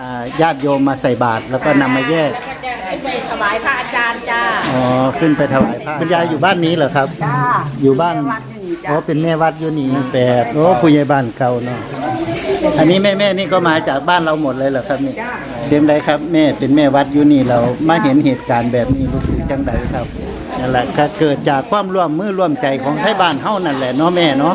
อ่าญาติโยมมาใส่บาตรแล้วก็นำมาแยก แล้วก็จะขึ้นไปถวายพระอาจารย์จ้า อ๋อ ขึ้นไปถวายพระคุณยายอยู่บ้านนี้เหรอครับ จ้าอยู่บ้านวัดนี่อ๋อจ้าเป็นแม่วัดอยู่นี่แปดโอ้ผู้ใหญ่บ้านเก่าเนาะ อันนี้แม่แม่ๆนี่ก็มาจากบ้านเราหมดเลยเหรอครับนี่เต็มใดครับแม่เป็นแม่วัดอยู่นี่เรามาเห็นเหตุการณ์แบบนี้รู้สึกจังใดครับนั่นแหละก็เกิดจากความร่วมมือร่วมใจของไทยบ้านเฮานั่นแหละเนาะแม่เนาะ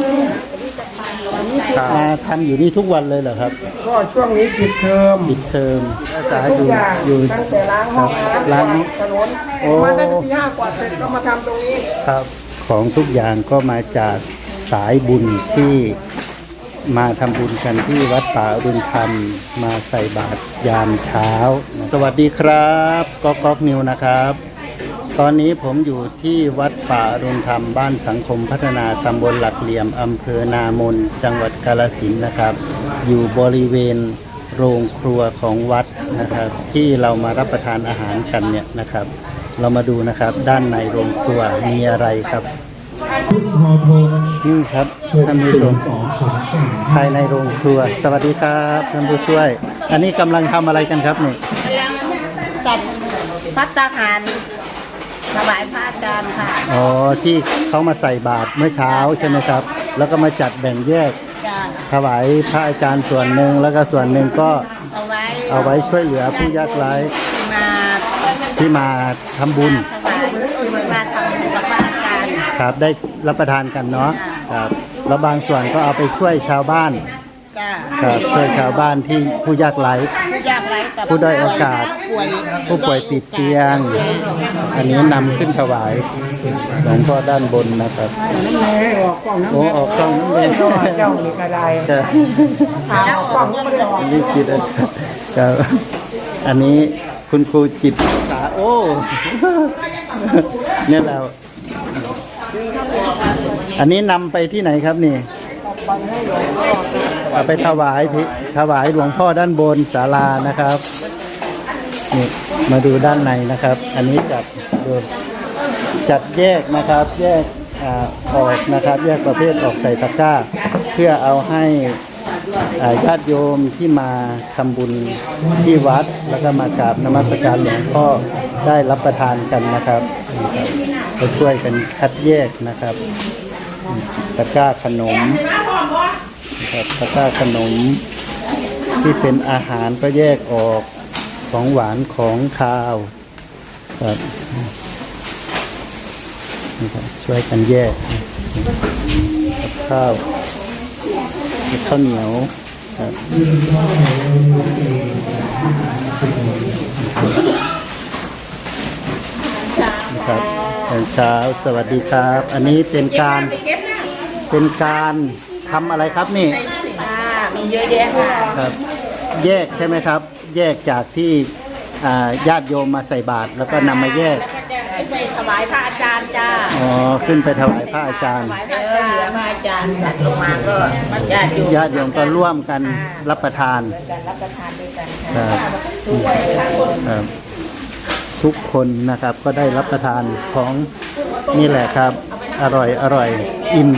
อ่าทำอยู่นี่ทุกวันเลยเหรอครับก็ช่วงนี้ปิดเทอมปิดเทอมรักษาทุอกยู่อย่างอยู่ ตั้งแต่ล้างห้องครับล้างห้องถนนโอ้ มาตั้งแต่ตีห้ากว่าเสร็จก็มาทำตรงนี้ ครับของทุกอย่างก็มาจากสายบุญที่มาทำบุญกันที่วัดป่าอรุณธรรมมาใส่บาตรยามเช้า สวัสดีครับก๊อกก๊อกนิวนะครับ ตอนนี้ผมอยู่ที่วัดป่ารุณธรรมบ้านสังคมพัฒนาตำบลหลักเหลี่ยมอำเภอนามนจังหวัดกาฬสินนะครับ อยู่บริเวณโรงครัวของวัดนะครับ ที่เรามารับประทานอาหารกันเนี่ยนะครับ เรามาดูนะครับด้านในโรงครัวมีอะไรครับนี่ครับท่านผู้ชมภายในโรงครัว สวัสดีครับท่านผู้ช่วย อันนี้กำลังทำอะไรกันครับนี่กำลังจัดพัตตาหาร ถวายพระอาจารย์ค่ะ อ๋อที่เขามาใส่บาตรเมื่อเช้าใช่ไหมครับ แล้วก็มาจัดแบ่งแยกจ้าถวายพระอาจารย์ส่วนหนึ่งแล้วก็ส่วนหนึ่งก็เอาไว้เอาไว้ช่วยเหลือผู้ยากไร้มาที่มาทำบุญถวายมาทำบุญกับพระอาจารย์ครับได้รับประทานกันเนาะครับแล้วบางส่วนก็เอาไปช่วยชาวบ้านจ้าครับช่วยชาวบ้านที่ผู้ยากไร้ ผู้ยากไร้กับผู้ด้อยโอกาสป่วยผู้ป่วยติดเตียง อันนี้นำขึ้นถวายหลวงพ่อด้านบนนะครับน้ำแม่ออกกล้องน้ำโอ้แม่ออกกล้องนั่นเองเจ้าเจ้านี่ก็ได้ครับถามออกกล้องก็ไม่ได้ออกอันนี้จิตอาสาครับอันนี้คุณครูจิตอาสาโอ้เนี่ยเราอันนี้นำไปที่ไหนครับนี่ เอาไปถวายพิถวายหลวงพ่อด้านบนศาลานะครับนี่มาดูด้านในนะครับ อันนี้จัดดูจัดแยกนะครับ แยกอออกนะครับ แยกประเภทออกใส่ตะกร้า เพื่อเอาให้ญาติโยมที่มาทำบุญที่วัด แล้วก็มากราบนมัสการหลวงพ่อได้รับประทานกันนะครับก็ช่วยกันคัดแยกนะครับ ตะกร้าขนม ครับตะกร้าขนมที่เป็นอาหารก็แยกออกของหวานของคาวครับนี่ครับช่วยกันแยกกับข้าวข้าวเหนียวครับนะครับตอนเช้าสวัสดีครับ อันนี้เป็นการเป็นการ ทำอะไรครับนี่อ่ามีเยอะแยะค่ะครับ แยกใช่ไหมครับ แยกจากที่อ่าญาติโยมมาใส่บาตรแล้วก็นำมาแยกแล้วก็จะขึ้นไปถวายพระอาจารย์จ้าอ๋อขึ้นไปถวายพระอาจารย์ถวายพระอาจารย์พระอาจารย์จัดลงมาก็ญาติโยมญาติโยมก็ร่วมกันรับประทานการรับประทานด้วยกันคค่ะรับครับทุกคนนะครับก็ได้รับประทานของนี่แหละครับ อร่อยอร่อย อิ่ม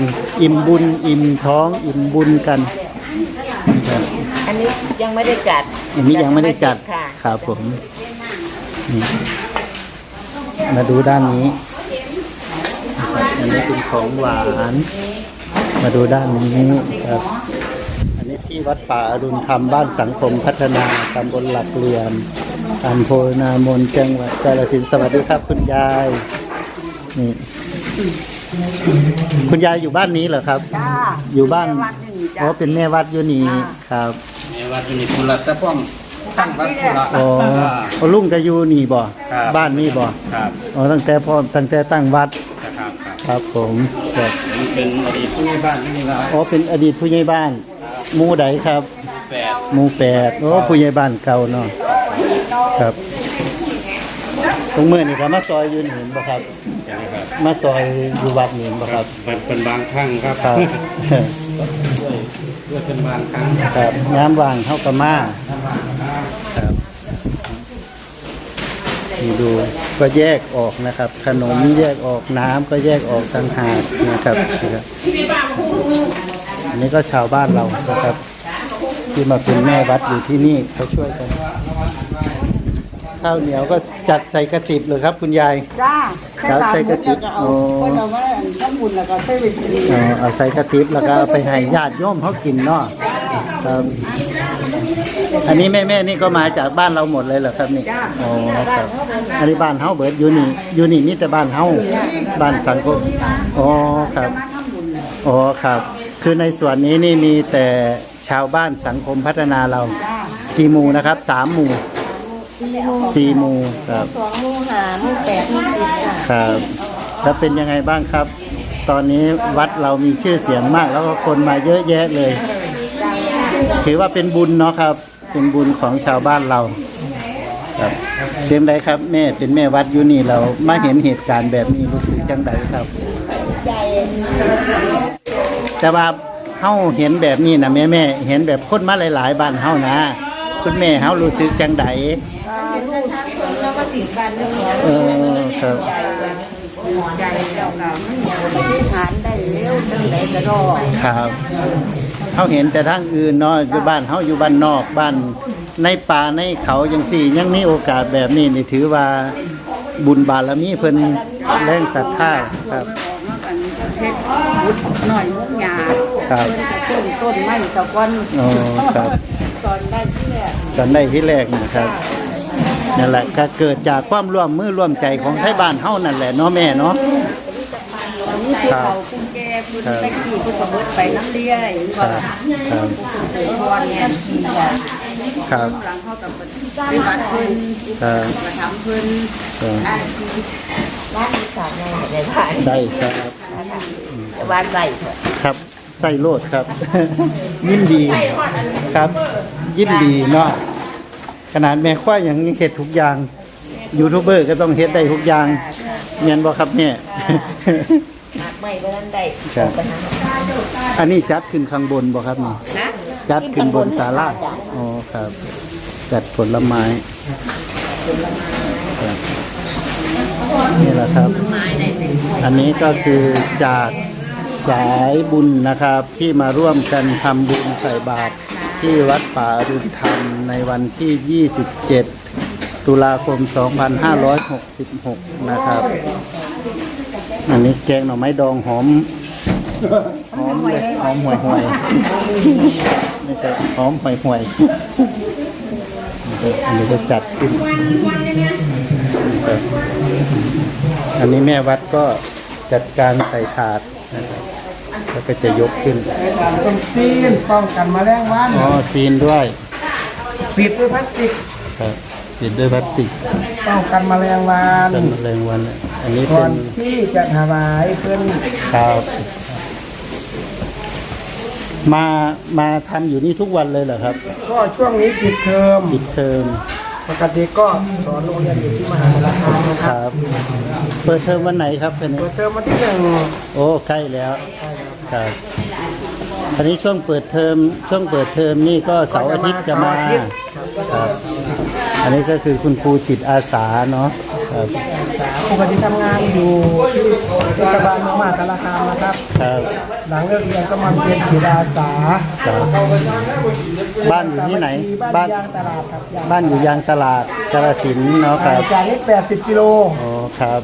อิ่มบุญ อิ่มท้อง อิ่มบุญกันนะครับอันนี้ยังไม่ได้จัดอันนี้ยังไม่ได้จัดค่ะครับผมนี่มาดูด้านนี้นะครับอันนี้เป็นของหวาน มาดูด้านนี้ครับ อันนี้ที่วัดป่าอรุณธรรมบ้านสังคมพัฒนาตำบลหลักเหลี่ยมอำเภอนามนจังหวัดกาฬสินธุ์สวัสดีครับคุณยายนี่ คุณยายอยู่บ้านนี้เหรอครับ จ้าอยู่บ้านวัดนี่อ๋จ้าอเป็นแม่วัดอยู่นี่ครับในวัดนี้คุณรัตป้อมตั้งวัดคุณละอ๋ออ๋อลุงก็อยู่นี่บ่ครับ บ้านนี่บ่ครับอ๋อตั้งแต่พ่อตั้งแต่ตั้งวัดครับครับครับผมครับมันเป็นอดีตผู้ใหญ่บ้านที่นี่ละอ๋อเป็นอดีตผู้ใหญ่บ้านหมู่ใดครับแปดหมู่แปดโอ้ผู้ใหญ่บ้านเก่าเนาะครับตรงมือนี่ครับมาซอยอยืนเห็นบ่ครับอย่างครับ มาซอยอยู่วัดนี่เห็นบ่ครับเป็นเป็นบางครั้งครับครับด้วยด้วยเป็นบางครั้งครับน้ำว่างเฮาก็มาครับนี่ดูก็แยกออกนะครับ ขนมแยกออกน้ำก็แยกออกต่างหากนะครับนะครับอันนี้ก็ชาวบ้านเรานะครับ ที่มาเป็นแม่วัดอยู่ที่นี่เขาช่วยกัน ข้าวเหนียวก็จัดใส่กระติบเลยครับ คุณยาย จ้าแล้วใส่กะทิแล้วก็เอาโอ้ก็เอามาทำบุญแล้วก็ใส่ไปกินเออเอาใส่กระติบแล้วก็เอาไปให้ญาติโยมเขากินเนาะครับอันนี้แม่แม่ๆนี่ก็มาจากบ้านเราหมดเลยเหรอครับนี่อ๋อครับอันนี้บ้านเฮาเบิดอยู่นี่อยู่นี่มีแต่บ้านเฮาบ้านสังคมอ๋อครับอ๋อครับ คือในส่วนนี้นี่มีแต่ชาวบ้านสังคมพัฒนาเรา กี่หมู่นะครับสามหมู่ สี่หมู่ครับ สองหมู่หาหมู่แปดหมู่สิบค่ะครับ แล้วเป็นยังไงบ้างครับ ตอนนี้วัดเรามีชื่อเสียงมาก แล้วก็คนมาเยอะแยะเลย ถือว่าเป็นบุญเนาะครับ เป็นบุญของชาวบ้านเรา ครับเต็มใดครับแม่เป็นแม่วัดอยู่นี่เรามาเห็นเหตุการณ์แบบนี้รู้สึกจังใดครับแต่ว่าเฮาเห็นแบบนี้นะแม่แม่ๆเห็นแบบคนมาหลาย ๆบ้านเฮานะ คุณแม่เฮารู้สึกจังใด แล้วก็ติดบ้านเรื่องของเออครับใจแล้วก็มันที่ฐานได้เร็วจังไดก็รอครับเขาเห็นแต่ทางอื่นเนาะอยู่บ้านเขาอยู่บ้านนอกบ้านในป่าในเขาจังสี่ ยังมีโอกาสแบบนี้นี่ถือว่าบุญบารมีเพิ่นแรงศรัทธาครับมากันเฮ็ดบุญหน่อยมุกหยาครับเพิ่นต้นต้นไม้สะก้อนอ๋อครับ ตอนได้ที่แรกตอนได้ที่แรกนะครับ นั่นแหละก็เกิดจากความร่วมมือร่วมใจของไทยบ้านเฮานั่นแหละเนาะแม่เนาะตอนนี้ผู้เฒ่าผู้แก่ผู้ตะกี้ผู้สมบูรณ์ไปน้ำเลี้ยเห็นคบ่รับครับเสือพรเนี่ยที่จะครับหลังเข้ากับปฏิบัติเพิ่นครับมาทำเพิ่นครับร้านนี้สามในในบ้านได้ครับบ้านใบเถอะครับใส่โลดครับ ยินดีครับ ยินดีเนาะข นาดแม่คว้าอย่างนี้เฮ็ดทุกอย่างยูทูบเบอร์ก็ต้องเฮ็ดได้ทุกอย่างเมียนบ่ครับเนี่ยหากไม่ก็นั่นได้ครับอันนี้จัดขึ้นข้างบนบ่ครับนี่นะจัดขึ้นบนศาลาอ๋อครับ จัดผลไม้ครับนี่แหละครับ อันนี้ก็คือจากสายบุญนะครับที่มาร่วมกันทำบุญใส่บาตร ที่วัดป่าอรุณธรรมในวันที่ 27 ตุลาคม 2566 นะครับ อันนี้แกงหน่อไม้ดองหอม หอมเลยหอมห่วยห่วยนี่ก็หอมห่วยห่วยอันนี้ก็จัดขึ้นอันนี้แม่วัดก็จัดการใส่ถาดนะครับ แล้วก็จะยกขึ้นไปถามต้นซีนป้องกันแมลงวันอ๋อซีนด้วยปิดด้วยพลาสติกครับปิดด้วยพลาสติกป้องกันแมลงวันกันแรงวัน อันนี้ก่เป็อนนที่จะถวายเพิ่นข้าวมามาทำอยู่นี่ทุกวันเลยเหรอครับ ก็ช่วงนี้ปิดเทอมปิดเทอม ปกติก็สอนโรงเรียนอยู่ที่มหาสารคามนะคครับรับเปิดเทอมวันไหนครับอันนี้ เปิดเทอมวันที่หนึ่งโอ้ ใกล้แล้วครับอันนี้ช่วงเปิดเทอมช่วงเปิดเทอมนี่ก็เสาร์อาทิตย์จะมาครับอันนี้ก็คือคุณครูจิตอาสาเนาะ ครับปกติทำงานอยู่ที่เทศบาลเมืองมหาสารคามนะครับ ครับหลังเลิกเรียนก็มาเป็นจิตอาสาครับบ้านอยู่ที่ไหน บ้าบ้านนยางตลาดครับยางบ้านอยู่ยางตลาดกาฬสินธุ์เนาะครับจากนี้80กิโลโอ้ครับ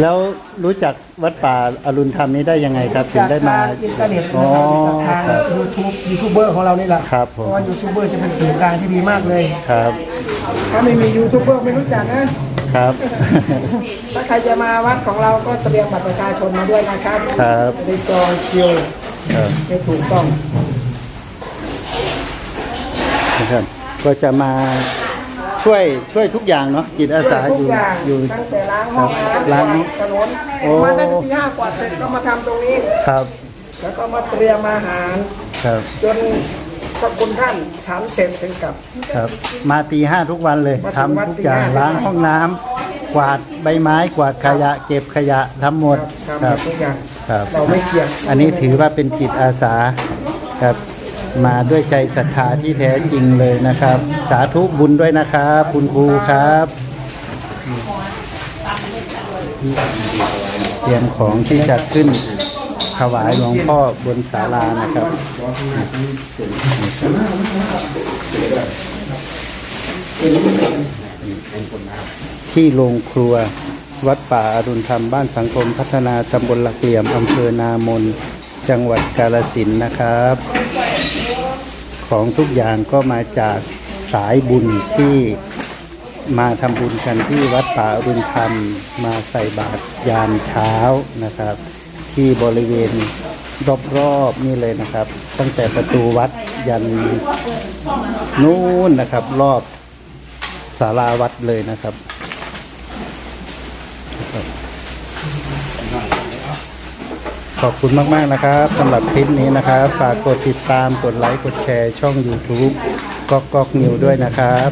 แล้วรู้จักวัดป่าอรุณธรรมนี้ได้ยังไงครับ ถึงจากได้มาทางอินเทอร์เน็ตอ๋อจากทางครับ ยูทูบยูทูบเบอร์ของเรานี่แหละครับผเพมราะว่ายูทูบเบอร์จะเป็นสื่อกลางที่ดีมากเลย ครับ ถ้าไม่มียูทูบเบอร์ไม่รู้จักนะ ครับ ถ้าใครจะมาวัดของเราก็เตรียมบัตรประชาชนมาด้วยนะครับครับ จะได้จองคิวครับให้ถูกต้อง นะครับ ก็จะมาช่วยช่วยทุกอย่างเนาะจิตอาสาทุอกยู่อย่างอยู่ ตั้งแต่ล้างห้องครับน้ำล้างถนนโอ้ มาตั้งแต่ที่ห้ากว่าเสร็จก็มาทำตรงนี้ ครับ แล้วก็มาเตรียมอาหาร ครับ จน พระคุณท่านฉันเสร็จถึงกลับ ครับ มาตีห้าทุกวันเลยมาถึทำงวัดทุกอย่างตีห้า ล้างห้องน้ำกวาดใบไม้กวาดขยะ เก็บขยะทำหมดทำครับทุกอย่างครับ เราไม่เกี่ยงอันนี้ถือว่าเป็นจิตอาสาครับ มาด้วยใจศรัทธาที่แท้จริงเลยนะครับ สาธุบุญด้วยนะครับคุณครูครับ เตรียมของที่จะขึ้น ถวายหลวงพ่อบนศาลานะครับที่โรงครัววัดป่าอรุณธรรมบ้านสังคมพัฒนาตำบลหลักเหลี่ยมอำเภอนามน จังหวัดกาฬสินนะครับ ของทุกอย่างก็มาจากสายบุญที่มาทำบุญกันที่วัดป่าอรุณธรรมมาใส่บาตรยามเช้านะครับ ที่บริเวณรอบๆนี่เลยนะครับ ตั้งแต่ประตูวัดยันนู้นนะครับ รอบศาลาวัดเลยนะครับขอบคุณมาก ๆ นะครับสำหรับคลิปนี้นะครับ ฝากกดติดตามกดไลค์ กดแชร์ช่อง YouTube ก๊อกก๊อกนิวด้วยนะครับ